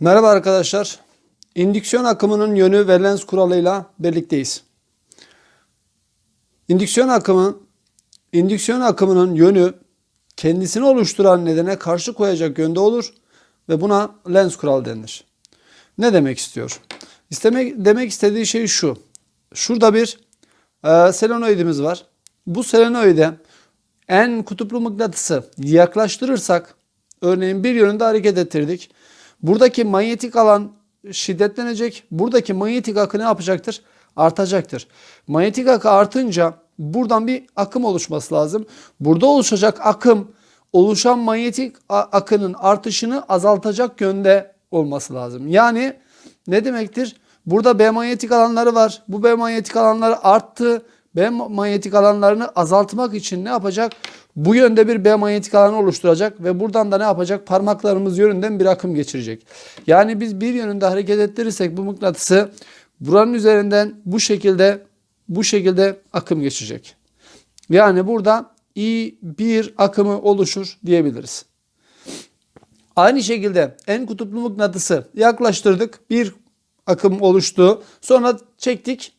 Merhaba arkadaşlar. İndüksiyon akımının yönü ve lens kuralıyla birlikteyiz. İndüksiyon akımı indüksiyon akımının yönü kendisini oluşturan nedene karşı koyacak yönde olur ve buna lens kuralı denir. Ne demek istiyor? İstemek demek istediği şey şu. Şurada bir e, selenoidimiz var. Bu selenoide en kutuplu mıknatısı yaklaştırırsak örneğin bir yönünde hareket ettirdik. Buradaki manyetik alan şiddetlenecek. Buradaki manyetik akı ne yapacaktır? Artacaktır. Manyetik akı artınca buradan bir akım oluşması lazım. Burada oluşacak akım oluşan manyetik akının artışını azaltacak yönde olması lazım. Yani ne demektir? Burada B manyetik alanları var. Bu B manyetik alanları arttı. B manyetik alanlarını azaltmak için ne yapacak? Bu yönde bir B manyetik alanı oluşturacak ve buradan da ne yapacak? Parmaklarımız yönünden bir akım geçirecek. Yani biz bir yönünde hareket ettirirsek bu mıknatısı buranın üzerinden bu şekilde bu şekilde akım geçecek. Yani burada iyi bir akımı oluşur diyebiliriz. Aynı şekilde en kutuplu mıknatısı yaklaştırdık. Bir akım oluştu. Sonra çektik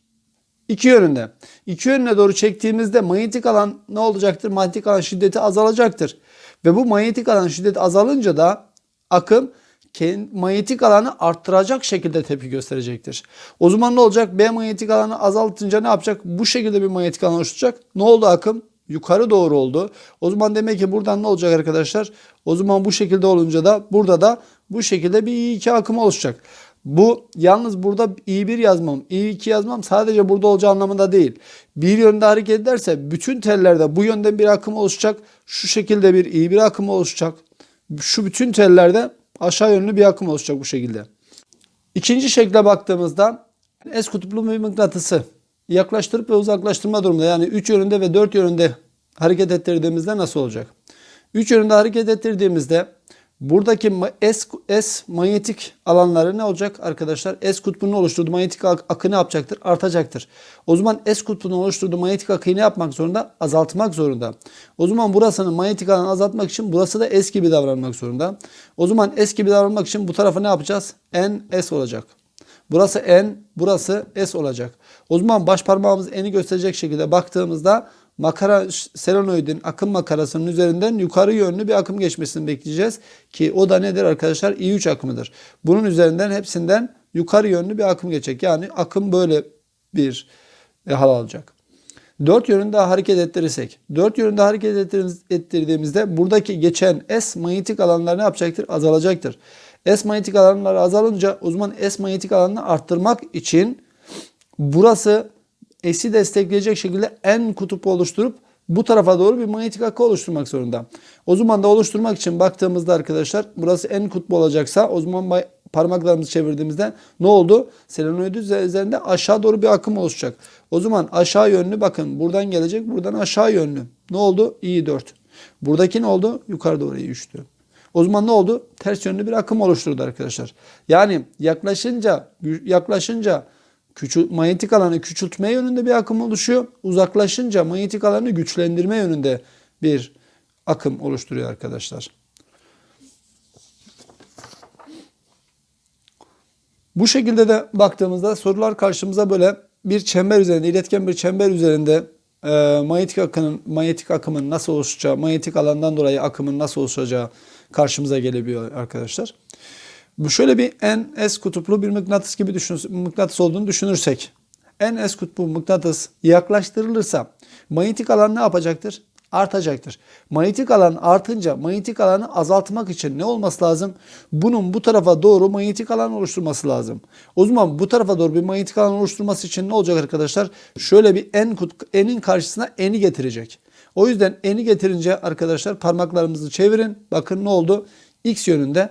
iki yönünde. İki yönüne doğru çektiğimizde manyetik alan ne olacaktır? Manyetik alan şiddeti azalacaktır. Ve bu manyetik alan şiddeti azalınca da akım manyetik alanı arttıracak şekilde tepki gösterecektir. O zaman ne olacak? B manyetik alanı azaltınca ne yapacak? Bu şekilde bir manyetik alan oluşacak. Ne oldu akım? Yukarı doğru oldu. O zaman demek ki buradan ne olacak arkadaşlar? O zaman bu şekilde olunca da burada da bu şekilde bir I2 akımı oluşacak. Bu yalnız burada I1 yazmam, I2 yazmam sadece burada olacağı anlamında değil. Bir yönde hareket ederse bütün tellerde bu yönden bir akım oluşacak. Şu şekilde bir I1 akımı oluşacak. Şu bütün tellerde aşağı yönlü bir akım oluşacak bu şekilde. İkinci şekle baktığımızda S kutuplu bir mıknatısı yaklaştırıp ve uzaklaştırma durumunda yani 3 yönünde ve 4 yönünde hareket ettirdiğimizde nasıl olacak? 3 yönünde hareket ettirdiğimizde buradaki S, S manyetik alanları ne olacak arkadaşlar? S kutbunun oluşturduğu manyetik ak- akı ne yapacaktır? Artacaktır. O zaman S kutbunun oluşturduğu manyetik akıyı ne yapmak zorunda? Azaltmak zorunda. O zaman burasının manyetik alanı azaltmak için burası da S gibi davranmak zorunda. O zaman S gibi davranmak için bu tarafa ne yapacağız? N S olacak. Burası N, burası S olacak. O zaman baş parmağımız N'i gösterecek şekilde baktığımızda makara selenoidin akım makarasının üzerinden yukarı yönlü bir akım geçmesini bekleyeceğiz. Ki o da nedir arkadaşlar? I3 akımıdır. Bunun üzerinden hepsinden yukarı yönlü bir akım geçecek. Yani akım böyle bir e, hal alacak. Dört yönünde hareket ettirirsek, dört yönünde hareket ettir- ettirdiğimizde buradaki geçen S manyetik alanlar ne yapacaktır? Azalacaktır. S manyetik alanları azalınca o zaman S manyetik alanını arttırmak için burası S'i destekleyecek şekilde N kutup oluşturup bu tarafa doğru bir manyetik akı oluşturmak zorunda. O zaman da oluşturmak için baktığımızda arkadaşlar burası N kutbu olacaksa o zaman parmaklarımızı çevirdiğimizde ne oldu? Selenoid üzerinde aşağı doğru bir akım oluşacak. O zaman aşağı yönlü bakın buradan gelecek buradan aşağı yönlü. Ne oldu? I4. Buradaki ne oldu? Yukarı doğru I3'tü. O zaman ne oldu? Ters yönlü bir akım oluşturdu arkadaşlar. Yani yaklaşınca yaklaşınca küçül, manyetik alanı küçültme yönünde bir akım oluşuyor. Uzaklaşınca manyetik alanı güçlendirme yönünde bir akım oluşturuyor arkadaşlar. Bu şekilde de baktığımızda sorular karşımıza böyle bir çember üzerinde, iletken bir çember üzerinde e, manyetik akının manyetik akımın nasıl oluşacağı, manyetik alandan dolayı akımın nasıl oluşacağı karşımıza gelebiliyor arkadaşlar. Bu şöyle bir NS kutuplu bir mıknatıs gibi düşün, mıknatıs olduğunu düşünürsek. NS kutbu mıknatıs yaklaştırılırsa manyetik alan ne yapacaktır? Artacaktır. Manyetik alan artınca manyetik alanı azaltmak için ne olması lazım? Bunun bu tarafa doğru manyetik alan oluşturması lazım. O zaman bu tarafa doğru bir manyetik alan oluşturması için ne olacak arkadaşlar? Şöyle bir N kut, N'in karşısına N'i getirecek. O yüzden N'i getirince arkadaşlar parmaklarımızı çevirin. Bakın ne oldu? X yönünde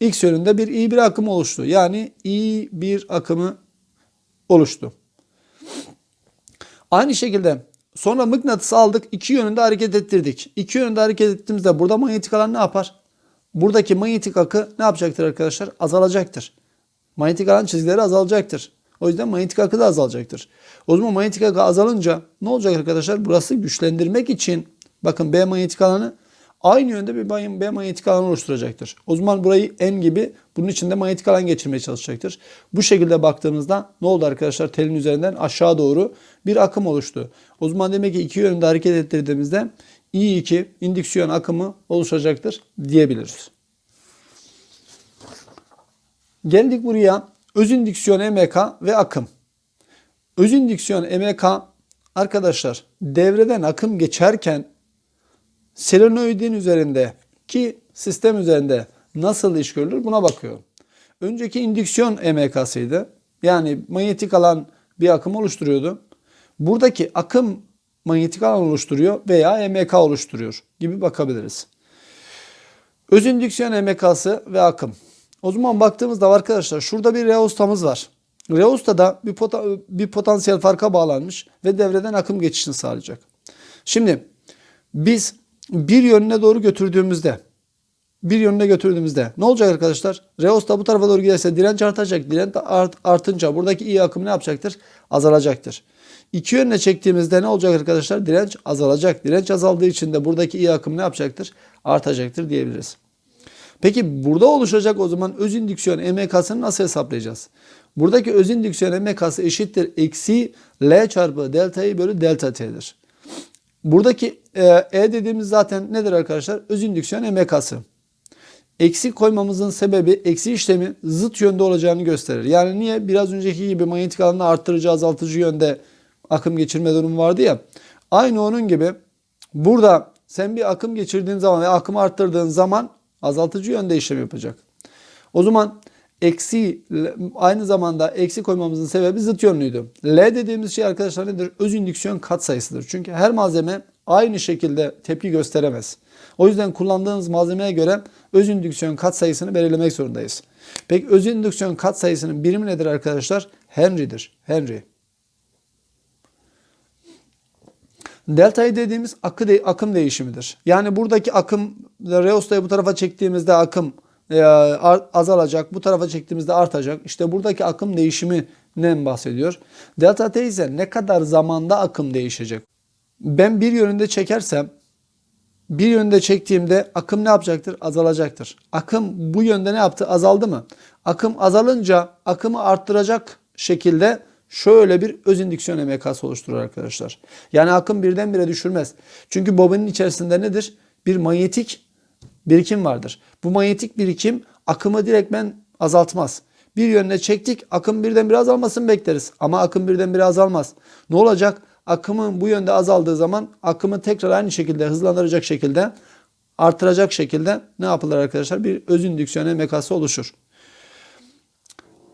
X yönünde bir i bir akımı oluştu. Yani i bir akımı oluştu. Aynı şekilde sonra mıknatısı aldık. iki yönünde hareket ettirdik. İki yönünde hareket ettiğimizde burada manyetik alan ne yapar? Buradaki manyetik akı ne yapacaktır arkadaşlar? Azalacaktır. Manyetik alan çizgileri azalacaktır. O yüzden manyetik akı da azalacaktır. O zaman manyetik akı azalınca ne olacak arkadaşlar? Burası güçlendirmek için bakın B manyetik alanı aynı yönde bir bir manyetik alan oluşturacaktır. O zaman burayı N gibi bunun içinde manyetik alan geçirmeye çalışacaktır. Bu şekilde baktığımızda ne oldu arkadaşlar? Telin üzerinden aşağı doğru bir akım oluştu. O zaman demek ki iki yönde hareket ettirdiğimizde I2 indüksiyon akımı oluşacaktır diyebiliriz. Geldik buraya öz indüksiyon EMK ve akım. Öz indüksiyon EMK arkadaşlar devreden akım geçerken selenoidin üzerinde ki sistem üzerinde nasıl iş görülür buna bakıyor. Önceki indüksiyon EMK'sıydı. Yani manyetik alan bir akım oluşturuyordu. Buradaki akım manyetik alan oluşturuyor veya EMK oluşturuyor gibi bakabiliriz. Öz indüksiyon EMK'sı ve akım. O zaman baktığımızda arkadaşlar şurada bir reostamız var. Reostada bir, pota- bir potansiyel farka bağlanmış ve devreden akım geçişini sağlayacak. Şimdi biz bir yönüne doğru götürdüğümüzde bir yönüne götürdüğümüzde ne olacak arkadaşlar? Reosta bu tarafa doğru giderse direnç artacak. Direnç art- artınca buradaki iyi akım ne yapacaktır? Azalacaktır. İki yönüne çektiğimizde ne olacak arkadaşlar? Direnç azalacak. Direnç azaldığı için de buradaki iyi akım ne yapacaktır? Artacaktır diyebiliriz. Peki burada oluşacak o zaman öz indüksiyon EMK'sını nasıl hesaplayacağız? Buradaki öz indüksiyon EMK'sı eşittir eksi L çarpı delta I bölü delta T'dir. Buradaki e, E dediğimiz zaten nedir arkadaşlar? Öz indüksiyon EMK'sı. Eksi koymamızın sebebi eksi işlemi zıt yönde olacağını gösterir. Yani niye? Biraz önceki gibi manyetik alanı arttırıcı azaltıcı yönde akım geçirme durumu vardı ya. Aynı onun gibi burada sen bir akım geçirdiğin zaman ve akımı arttırdığın zaman azaltıcı yönde işlem yapacak. O zaman eksi aynı zamanda eksi koymamızın sebebi zıt yönlüydü. L dediğimiz şey arkadaşlar nedir? Öz indüksiyon katsayısıdır. Çünkü her malzeme aynı şekilde tepki gösteremez. O yüzden kullandığınız malzemeye göre öz indüksiyon katsayısını belirlemek zorundayız. Peki öz indüksiyon katsayısının birimi nedir arkadaşlar? Henry'dir. Henry. Delta I dediğimiz akı de, akım değişimidir. Yani buradaki akım Reosta'yı bu tarafa çektiğimizde akım azalacak. Bu tarafa çektiğimizde artacak. İşte buradaki akım değişiminden bahsediyor. Delta T ise ne kadar zamanda akım değişecek? Ben bir yönünde çekersem bir yönde çektiğimde akım ne yapacaktır? Azalacaktır. Akım bu yönde ne yaptı? Azaldı mı? Akım azalınca akımı arttıracak şekilde şöyle bir öz indüksiyon EMK'sı oluşturur arkadaşlar. Yani akım birdenbire düşürmez. Çünkü bobinin içerisinde nedir? Bir manyetik birikim vardır. Bu manyetik birikim akımı direktmen azaltmaz. Bir yönüne çektik akım birdenbire azalmasını bekleriz. Ama akım birdenbire azalmaz. Ne olacak? Akımın bu yönde azaldığı zaman akımı tekrar aynı şekilde hızlandıracak şekilde artıracak şekilde ne yapılır arkadaşlar? Bir öz indüksiyon EMK'sı oluşur.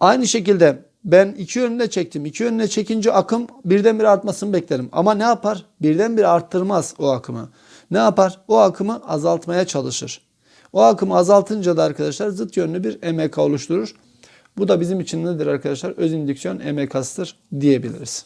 Aynı şekilde ben iki yönüne çektim. İki yönüne çekince akım birdenbire artmasını beklerim. Ama ne yapar? Birdenbire arttırmaz o akımı. Ne yapar? O akımı azaltmaya çalışır. O akımı azaltınca da arkadaşlar zıt yönlü bir EMK oluşturur. Bu da bizim için nedir arkadaşlar? Öz indüksiyon EMK'sıdır diyebiliriz.